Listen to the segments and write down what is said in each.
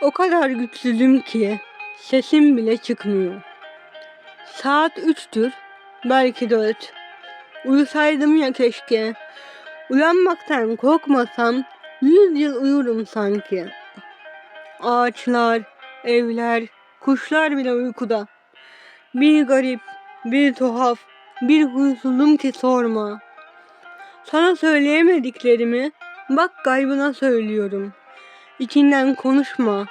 O kadar güçsüzüm ki sesim bile çıkmıyor. Saat üçtür, belki dört. Uyusaydım ya keşke. Uyanmaktan korkmasam yüz yıl uyurum sanki. Ağaçlar, evler, kuşlar bile uykuda. Bir garip, bir tuhaf, bir huysuzum ki sorma. Sana söyleyemediklerimi bak gaybına söylüyorum. İçinden konuşma.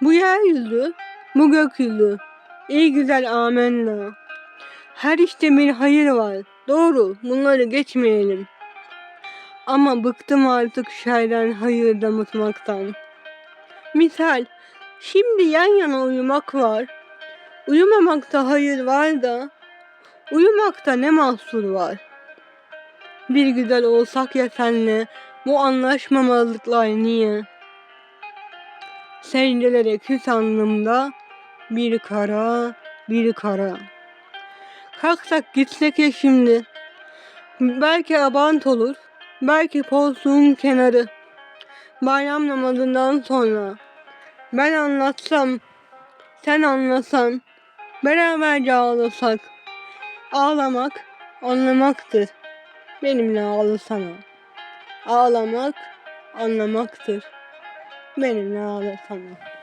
Bu yeryüzü, bu gökyüzü. İyi güzel amenna. Her işte bir hayır var. Doğru, bunları geçmeyelim. Ama bıktım artık şerden hayırda mutmaktan. Misal, şimdi yan yana uyumak var. Uyumamakta hayır var da, uyumakta ne mahsur var? Bir güzel olsak ya senle, bu anlaşmamazlıklar niye? Secdelere küs alnımda, bir kara, bir kara. Kalksak gitsek ya şimdi. Belki abant olur, belki polsuğun kenarı. Bayram namazından sonra. Ben anlatsam, sen anlasan, beraberce ağlasak. Ağlamak, anlamaktır. Benimle ağlasana. Ağlamak, anlamaktır. Benimle ağlasana.